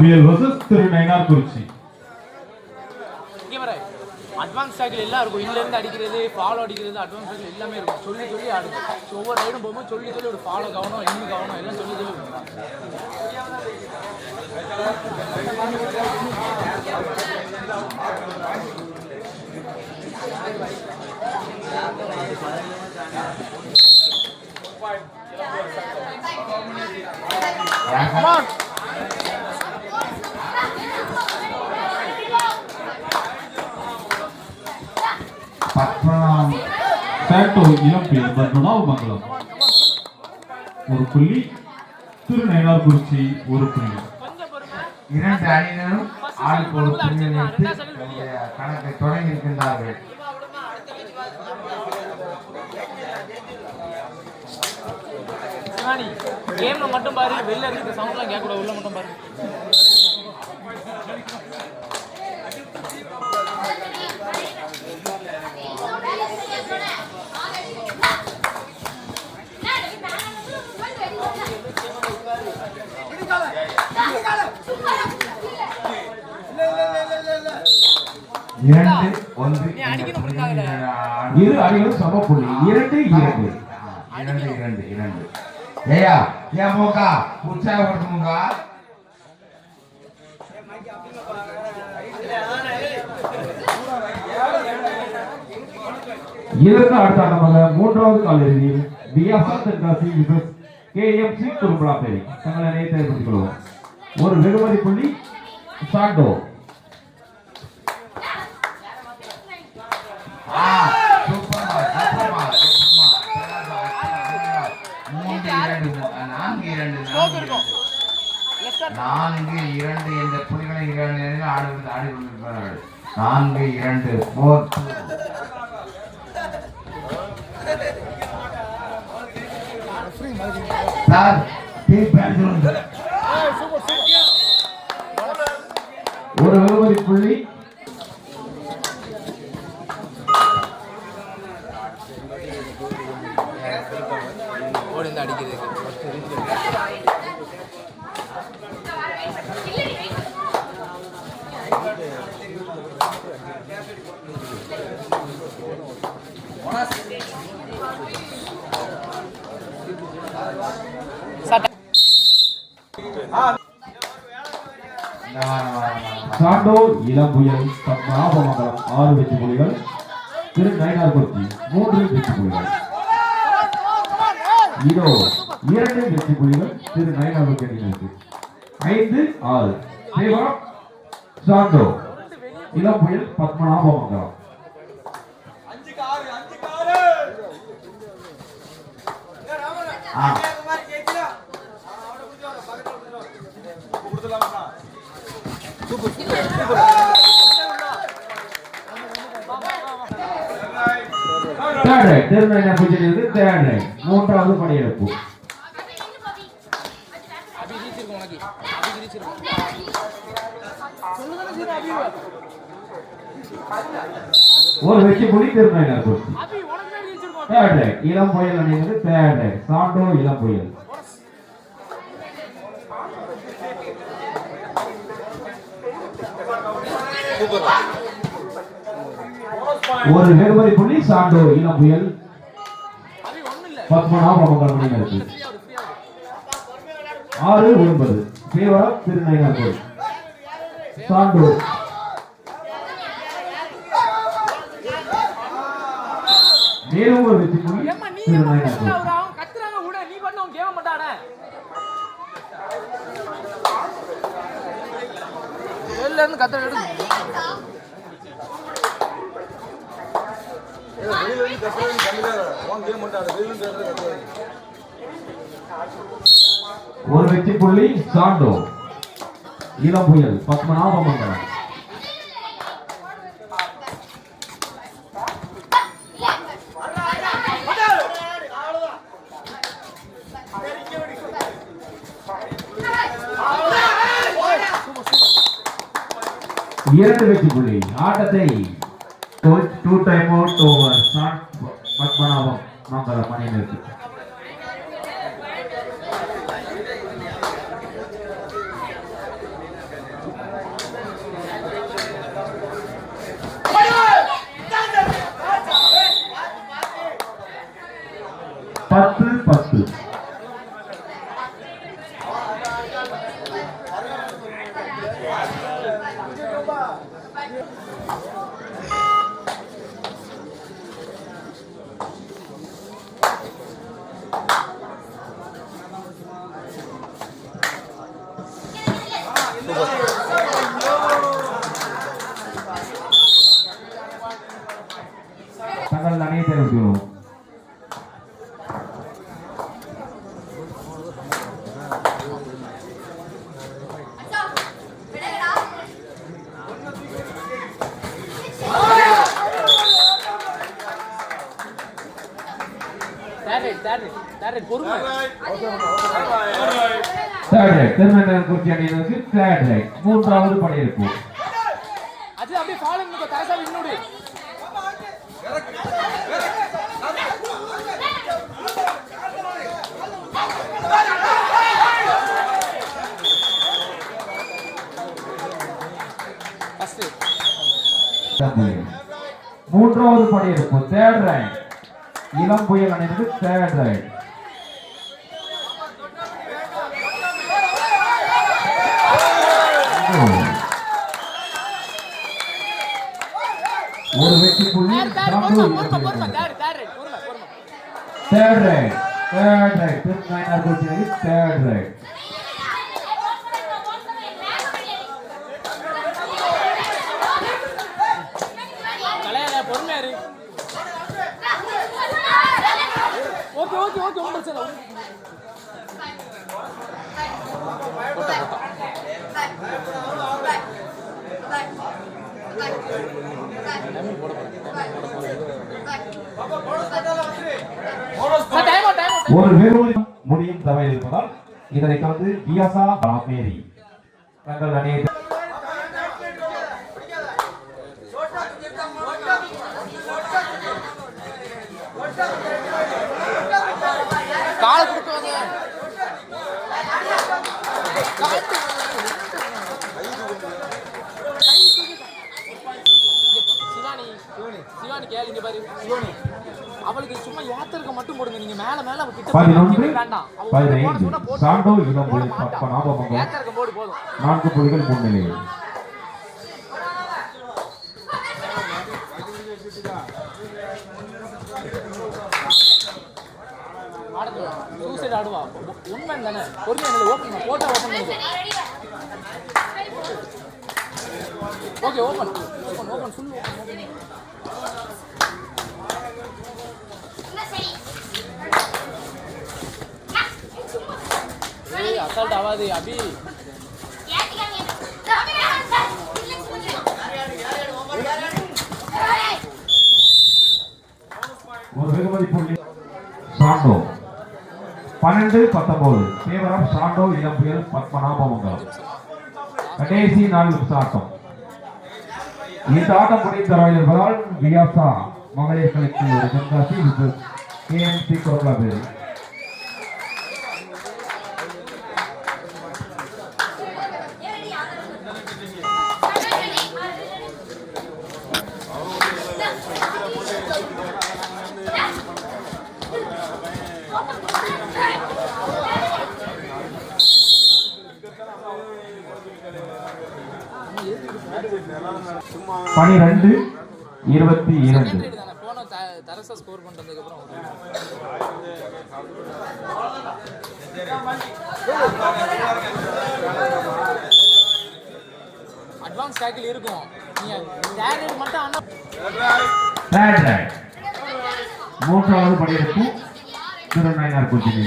புயல் versus Thiru Nainar Kurichi advance cycle எல்லாம் இருக்கும் இதுலேருந்து அடிக்கிறது ஃபாலோ அடிக்கிறது அட்வான்ஸ் சைக்கிள் எல்லாமே இருக்கும். சொல்லி சொல்லி ஆடுது. ஸோ ஒவ்வொரு ரைடும் போகும்போது சொல்லி சொல்லி ஒரு ஃபாலோ கவனம் இன்னும் கவனம் எல்லாம் சொல்லி சொல்லி விடணும். சாண்டோ இளம் புயல் பத்மநாப மங்கலம் ஒரு புள்ளி திரு நயினார் குறிச்சி ஒரு புள்ளி. இரண்டு அணியினரும் ஆளுக்கு ஒரு புள்ளி வைத்து கணக்கை தொடங்கி இருக்கின்றார்கள். சிவானி கேமை மட்டும் பாரு வெளில இருக்கிற சவுண்ட்லாம் கேட்கக்கூடாது உள்ள மட்டும் பாரு. இரண்டு ஒன்று. இரு அணிகளும் சம புள்ளி. இரண்டு இரண்டு. இரண்டு இரண்டு இரண்டு. ஏயா ஏன் மூக்கா? உற்சாகப்படுத்துமுங்கா இதற்கு அடுத்த ஆட்டமாக மூன்றாவது கால இறுதியில் பியாசா தென்காசி விசஸ் கேஎம்சி குறும்பலாப்பேரி தங்களை அணியை தயார்படுத்திக் கொள்வோம். ஒரு வெகுமதி புள்ளி சாண்டோ ஆ சூப்பர்மா சூப்பர்மா சூப்பர்மா மூன்று இரண்டு மூ- நான்கு இரண்டு என்ற புலிகளை இரண்டு நேரங்கள் ஆடி ஆடி கொண்டிருக்கிறார்கள் நான்கு இரண்டு போர் சார் டீ பேன் சொல்லுங்க ஒரு வெகுமதி புள்ளி ஓடி இருந்து அடிக்கிறதுக்கு சட்டை இந்த வாரம் வாரம் வாரம் சாண்டோ இளம் புயல் பத்மநாபமங்கலம் ஆறு வெற்றி புலிகள் திரு நயினார் குறிச்சி மூன்று வெற்றி புலிகள். இதோ இரண்டு வெற்றி புலிகள் திரு நயினார் குறிச்சி ஐந்து ஆறு. தேவா சாண்டோ இளம் புயல் பத்மநாபமங்கலம் ஆ. Third right Thiru Nainar third right மூன்றாவது படையெடுப்பு. ஒரு வெற்றி புலி திரு தேர்ட் ரைட் இளம் புயல் அணிவது தேர்ட் ரைட் சாண்டோ இளம் புயல். ஒரு வெகுமதி புள்ளி சாண்டோ இளம் புயல். பத்மநாபமங்கலம் விடு ஆறு ஒன்பது. தேவரம் திருநயினார் சாண்டோ மேலும் ஒரு வெற்றி புள்ளி திருநயினார் வெளில இருந்து கத்துற எடுத்து. ஒரு வெற்றி புள்ளி சாண்டோ. இளம் புயல் பத்மநாபமங்கலம். இரண்டு வெற்றி புள்ளி. ஆட்டத்தை டூ டைம் அவுட் ஓவர் சாட் பத்மநாபம் மங்களம் மணிநிறுத்தி பத்து பத்து. Yeah. Third right right Tirunelveli அணியினருக்கு தேர்ட் மூன்றாவது படையெடுப்பு அது அப்படியே இன்னொரு. மூன்றாவது படையெடுப்பு தேர்ட் ரைட் இளம் புயல் அணியினருக்கு தேர்ட் ரைட் ஒரு வெற்றி புள்ளி third right third right third right Tirunelveli Kurichi அணிக்கு தேர்ட் ரைட் கலையாத பொறுமையா இரு ஓகே ஓகே ஓகே ஒன்றும் பிரச்சனை இல்லை. போட்டா போட்டா டைம் போட போறேன் டைம் டைம் ஒரு விரோதி முடியும் தவறு இருப்பதால் இதனை கலந்து பியாசா ராமேரி தங்கள் அணியை Thank you. கால். தூக்கு. கை தூக்கி. சிவானி. சிவானி கேளு இங்க பாரு. சிவானி. அவளுக்கு சும்மா ஏத்தருக்க மட்டும் போடுங்க. நீங்க மேல மேல அவ கிட்ட வேண்டாம். அவ போட பதினைந்து சொன்னா போட்டு ஏத்தருக்க போடு போதும். நான்கு புள்ளிகள் முன்னிலை. மாதிரி ஆடுவான் உண்மை தானே பொறுமையா ஓப்பன் போட்டோ ஓப்பன் பண்ணுங்க okay open open open full ஏய் அசால்ட் ஆகாது அபி ஒரு வெகுமதி புள்ளி சாண்டோ பன்னெண்டு பத்தொன்பது. தேவரம் சாண்டோ இளம்புயல் பத்மநாபமங்கலம். கடைசி நாள் ஆட்டம் இந்த ஆட்டம் முடிந்த இருப்பதால் வியாசா மகளிர் கலைக்கு ஒரு தென்காசி கேஎம்சி குரலாபேரி பனிரெண்டு இருபத்தி இரண்டு. தரசா ஸ்கோர் அப்புறம் அட்வான்ஸ் டேக்கிள் இருக்கும் நீங்க மட்டும் மூன்றாவது படையெடுப்பு திருநாயனார் கொஞ்சம்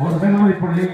ஒரு வெகுமதி புள்ளி